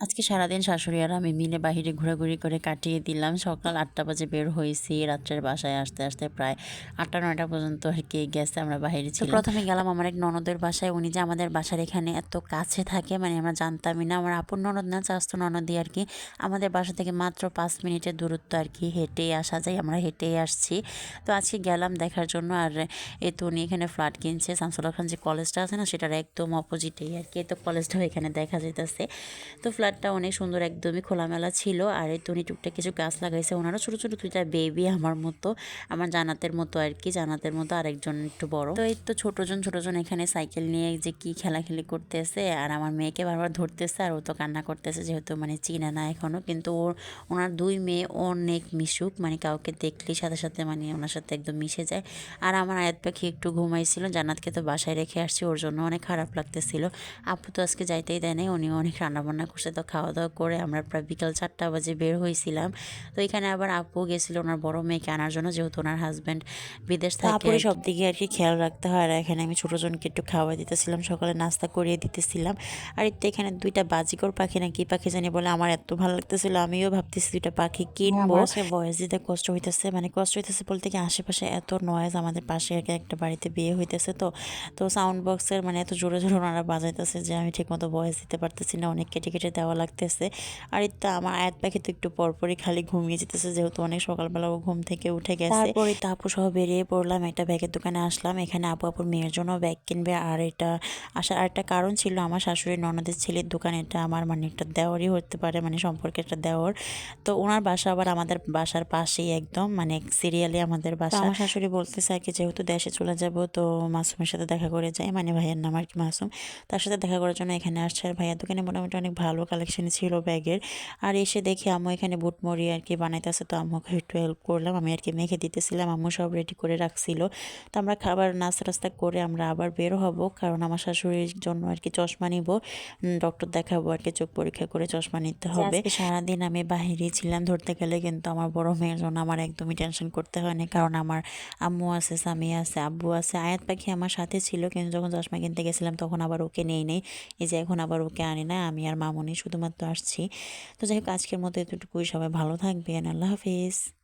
আজকে সারাদিন শাশুড়ি আর আমি মিলে বাহিরে ঘোরাঘুরি করে কাটিয়ে দিলাম। সকাল আটটা বাজে বের হয়েছি রাত্রের বাসায় আসতে আসতে প্রায় আটটা নয়টা পর্যন্ত আর কি গেছে আমরা বাহিরে ছিলাম। প্রথমে গেলাম আমার এক ননদের বাসায় উনি যে আমাদের বাসার এখানে এত কাছে থাকে মানে আমরা জানতামই না। আমার আপন ননদ না চাস্ত ননদই আর কি আমাদের বাসা থেকে মাত্র পাঁচ মিনিটের দূরত্ব আর কি হেঁটেই আসা যায় আমরা হেঁটেই আসছি। তো আজকে গেলাম দেখার জন্য আর এ তো উনি এখানে ফ্ল্যাট কিনছে শামসুল্লাহ খান যে কলেজটা আছে না সেটার একদম অপোজিটেই আর কি তো কলেজটাও এখানে দেখা যেতেছে তো ফ্ল্যাটটা অনেক সুন্দর একদমই খোলামেলা ছিল। আর এই তনি টুকটাক কিছু গাছ লাগাইছে। ওনারা ছোটো ছোটো দুইটা বেবি আমার মতো, আমার জানাতের মতো আর কি জানাতের মতো আরেকজন একটু বড়। তো এই তো ছোটোজন ছোটোজন এখানে সাইকেল নিয়ে যে কি খেলাখেলি করতেছে। আর আমার মেয়েকে বারবার ধরতেছে আর ও তো কান্না করতেছে যেহেতু মানে চিনে না এখনও কিন্তু ওর ওনার দুই মেয়ে অনেক মিশুক মানে কাউকে দেখলেই সাথে সাথে মানে ওনার সাথে একদম মিশে যায়। আর আমার আয়াত পাখি একটু ঘুমাইছিল, জান্নাতকে তো বাসায় রেখে আসছি, ওর জন্য অনেক খারাপ লাগতেছিল। আপু তো আজকে যাইতেই দেয় নাই উনি অনেক রান্নাবান্না করছে তো খাওয়া দাওয়া করে আমরা প্রায় বিকাল চারটা বাজে বের হয়েছিলাম তো এখানে আবার আপু গেছিল ওনার বড় মেয়েকে আনার জন্য যেহেতু ওনার হাজব্যান্ড বিদেশ থাকে। সব দিকে আর কি খেয়াল রাখতে হয় আর এখানে আমি ছোটো জনকে একটু খাওয়া দিতেছিলাম সকালে নাস্তা করিয়ে দিতেছিলাম। আর একটু এখানে দুইটা বাজিকর পাখি না কি পাখি জানি বলে আমার এত ভালো লাগতেছিল আমিও ভাবতেছি দুইটা পাখি কিনবো। বয়স দিতে কষ্ট হইতেছে মানে কষ্ট হইতেছে বলতে কি আশেপাশে এত নয়েজ আমাদের পাশে আর একটা বাড়িতে বিয়ে হইতেছে তো। তো সাউন্ড বক্সের মানে এত জোরে জোরে ওনারা বাজাইতেছে যে আমি ঠিকমতো ভয়েস দিতে পারতেছি না অনেক কেটে কেটে দেওয়া লাগতেছে। আর এই তো আমার আয়াত পাখি তো একটু পরপরই খালি ঘুমিয়ে যেতেছে যেহেতু অনেক সকালবেলা ও ঘুম থেকে উঠে গেছে। তারপরে তো আপু সহ বেরিয়ে পড়লাম একটা ব্যাগের দোকানে আসলাম। এখানে আপু আপুর মেয়ের জন্য ব্যাগ কিনবে। আর এটা আসার আরেকটা কারণ ছিল আমার শাশুড়ি ননদের ছেলের দোকান এটা আমার মানে একটা দেওয়ারই হতে পারে মানে সম্পর্কে একটা দেওয়ার তো ওনার বাসা আবার আমাদের বাসার পাশেই একদম মানে সিরিয়ালি আমাদের বাসা। আমার শাশুড়ি বলতেছে আর কি যেহেতু দেশে চলে যাব তো মাসুমের সাথে দেখা করে যাই। মানে ভাইয়ের নাম আর কি মাসুম। তার সাথে দেখা করার জন্য এখানে আসছে। আর ভাইয়ার দোকানে মোটামুটি অনেক ভালো কালেকশন ছিল ব্যাগের। আর এসে দেখি আম্মু এখানে বুট মুড়ি আর কি বানাইতেছে তো আম্মুকে একটু হেল্প করলাম। আমি আর কি মেখে দিতেছিলাম আম্মু সব রেডি করে রাখছিল। তো আমরা খাবার নাস্তা টাস্তা করে আমরা আবার বের হব কারণ আমার শাশুড়ির জন্য আর কি চশমা নিব। ডক্টর দেখাবো আর কি চোখ পরীক্ষা করে চশমা নিতে হবে। সারাদিন আমি বাহিরেই ছিলাম ধরতে গেলে কিন্তু আমার বড় মেয়ের জন্য আমার একদমই টেনশন করতে হয়নি। কারণ আমার আম্মু আছে স্বামী আছে আব্বু আছে আয়াত পাখি আমার সাথে ছিল কিন্তু যখন চশমা কিনতে গেছিলাম তখন আবার ওকে নেই নেই। এই যে এখন আবার ওকে আনি না আমি আর মামনি শুধুমাত্র আসছি। তো যাই হোক আজকের মতো এতটুকুই। সবাই ভালো থাকবেন। আল্লাহ হাফিজ।